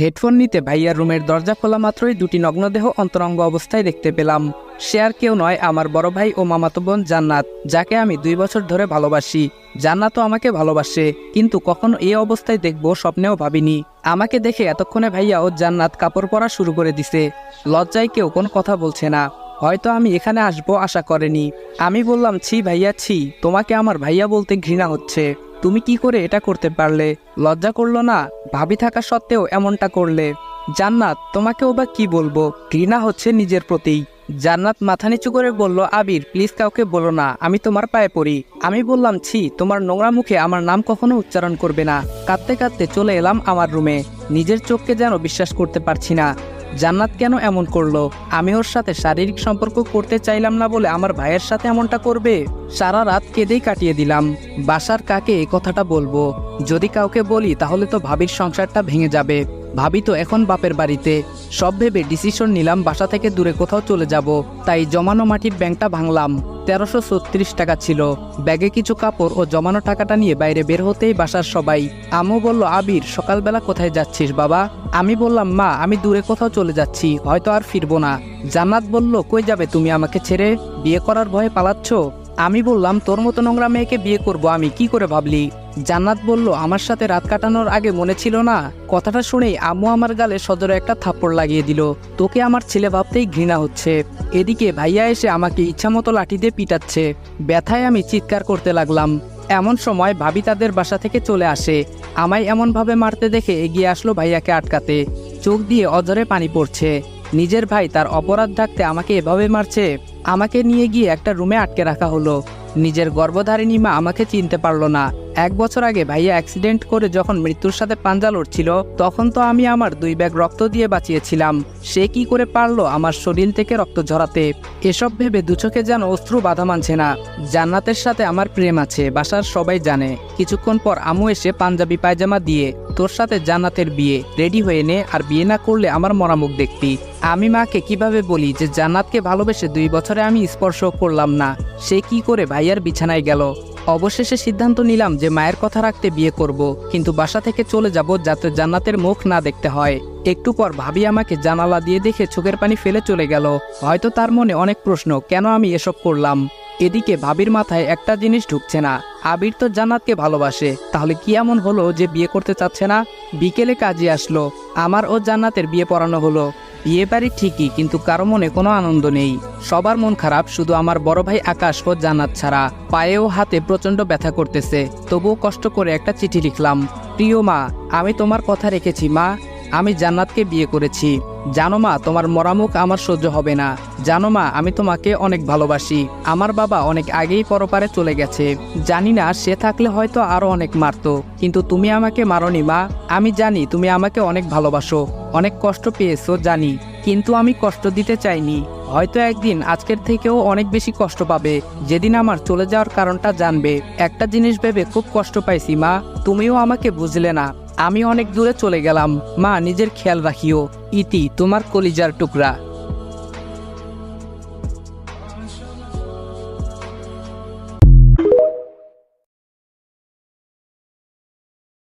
Headphone নিতে ভাইয়ার রুমের দরজা খোলা মাত্রই দুটি নগ্নদেহ অন্তরঙ্গ অবস্থায় দেখতে পেলাম। সে আর কেউ নয়, আমার বড় ভাই ও মামাতো বোন জান্নাত, যাকে আমি দুই বছর ধরে ভালোবাসি। জান্নাতও আমাকে ভালোবাসে, কিন্তু কখনো এই অবস্থায় দেখব স্বপ্নেও ভাবিনি। আমাকে দেখে এতক্ষণে ভাইয়া ও জান্নাত কাপড় পরা শুরু করে দিছে। লজ্জায় কেউ কোনো কথা বলছে না। হয়তো আমি এখানে আসব আশা করেনি। আমি বললাম, ছি ভাইয়া, ছি। তোমাকে আমার ভাইয়া বলতে ঘৃণা হচ্ছে। তুমি কি করে এটা করতে পারলে? লজ্জা করল না? ভাবি থাকা সত্ত্বেও এমনটা করলে। জান্নাত, তোমাকেও বা কি বলব? ঘৃণা হচ্ছে নিজের প্রতি। জান্নাত মাথা নিচু করে বলল, আবির প্লিজ কাউকে বলো না, আমি তোমার পায়ে পড়ি। আমি বললাম, ছি, তোমার নোংরা মুখে আমার নাম কখনো উচ্চারণ করবে না। কাঁদতে কাঁদতে চলে এলাম আমার রুমে। নিজের চোখকে যেন বিশ্বাস করতে পারছি না। জান্নাত কেন এমন করল? আমি ওর সাথে শারীরিক সম্পর্ক করতে চাইলাম না বলে আমার ভাইয়ের সাথে এমনটা করবে? সারা রাত কেঁদেই কাটিয়ে দিলাম। বাসার কাকে এ কথাটা বলব? যদি কাউকে বলি, তাহলে তো ভাবির সংসারটা ভেঙে যাবে। ভাবি তো এখন বাপের বাড়িতে। সব ভেবে ডিসিশন নিলাম বাসা থেকে দূরে কোথাও চলে যাব। তাই জমানো মাটির ব্যাংকটা ভাঙলাম। তেরোশো ছত্রিশ টাকা ছিল। ব্যাগে কিছু কাপড় ও জমানো টাকাটা নিয়ে বাইরে বের হতেই বাসার সবাই, আমু বলল, আবির, সকালবেলা কোথায় যাচ্ছিস বাবা? আমি বললাম, মা, আমি দূরে কোথাও চলে যাচ্ছি, হয়তো আর ফিরবো না। জান্নাত বলল, কই যাবে তুমি আমাকে ছেড়ে? বিয়ে করার ভয়ে পালাচ্ছ? আমি বললাম, তোর মতো নোংরা মেয়েকে বিয়ে করব আমি। কি করে ভাবলি? জান্নাত বলল, আমার সাথে রাত কাটানোর আগে মনে ছিল না? কথাটা শুনেই আম্মু আমার গালে সজরে একটা থাপ্পড় লাগিয়ে দিল। তোকে আমার ছেলে ভাবতেই ঘৃণা হচ্ছে। এদিকে ভাইয়া এসে আমাকে ইচ্ছামতো লাঠি দিয়ে পিটাচ্ছে। ব্যথায় আমি চিৎকার করতে লাগলাম। এমন সময় ভাবি তাদের বাসা থেকে চলে আসে। আমায় এমনভাবে মারতে দেখে এগিয়ে আসলো ভাইয়াকে আটকাতে। চোখ দিয়ে অজরে পানি পড়ছে। নিজের ভাই তার অপরাধ ঢাকতে আমাকে এভাবে মারছে? আমাকে নিয়ে গিয়ে একটা রুমে আটকে রাখা হলো। নিজের গর্ভধারিণী মা আমাকে চিনতে পারল না। এক বছর আগে ভাইয়া অ্যাক্সিডেন্ট করে যখন মৃত্যুর সাথে পাঞ্জা লড়ছিল, তখন তো আমি আমার দুই ব্যাগ রক্ত দিয়ে বাঁচিয়েছিলাম। সে কি করে পারল আমার শরীর থেকে রক্ত ঝরাতে? এসব ভেবে দুচোখে যেন অস্ত্র বাধা মানছে না। জান্নাতের সাথে আমার প্রেম আছে, বাসার সবাই জানে। কিছুক্ষণ পর আমু এসে পাঞ্জাবি পায়জামা দিয়ে, তোর সাথে জান্নাতের বিয়ে রেডি হয়ে নে, আর বিয়ে না করলে আমার মরামুখ দেখবি। আমি মাকে কীভাবে বলি যে জান্নাতকে ভালোবেসে দুই বছরে আমি স্পর্শ করলাম না? সে কি করে ভাইয়ার বিছানায় গেল? অবশেষে সিদ্ধান্ত নিলাম যে মায়ের কথা রাখতে বিয়ে করব, কিন্তু বাসা থেকে চলে যাব যাতে জান্নাতের মুখ না দেখতে হয়। একটু পর ভাবি আমাকে জানালা দিয়ে দেখে চোখের পানি ফেলে চলে গেল। হয়তো তার মনে অনেক প্রশ্ন, কেন আমি এসব করলাম? এদিকে ভাবির মাথায় একটা জিনিস ঢুকছে না। আবির তো জান্নাতকে ভালোবাসে। তাহলে কি এমন হলো যে বিয়ে করতে চাচ্ছে না? বিকেলে কাজে আসলো। আমার ও জান্নাতের বিয়ে পড়ানো হলো। বিয়ে বাড়ি ঠিকই, কিন্তু কারও মনে কোনো আনন্দ নেই। সবার মন খারাপ, শুধু আমার বড় ভাই আকাশ ও জান্নাত ছাড়া। পায়ে ও হাতে প্রচণ্ড ব্যথা করতেছে। তবুও কষ্ট করে একটা চিঠি লিখলাম। প্রিয় মা, আমি তোমার কথা রেখেছি, মা। আমি জান্নাতকে বিয়ে করেছি। জানো মা, তোমার মরামুখ আমার সহ্য হবে না। জানো মা, আমি তোমাকে অনেক ভালোবাসি। আমার বাবা অনেক আগেই পরপারে চলে গেছে। জানি না, সে থাকলে হয়তো আরও অনেক মারতো। কিন্তু তুমি আমাকে মারনি মা। আমি জানি তুমি আমাকে অনেক ভালোবাসো। অনেক কষ্ট পেয়েছ, জানি। কিন্তু আমি কষ্ট দিতে চাইনি। হয়তো একদিন আজকের থেকেও অনেক বেশি কষ্ট পাবে। যেদিন আমার চলে যাওয়ার কারণটা জানবে। একটা জিনিস ভেবে খুব কষ্ট পাইছি মা। তুমিও আমাকে বুঝলে না। আমি অনেক দূরে চলে গেলাম। মা নিজের খেয়াল রাখিও। ইতি তোমার কলিজার টুকরা।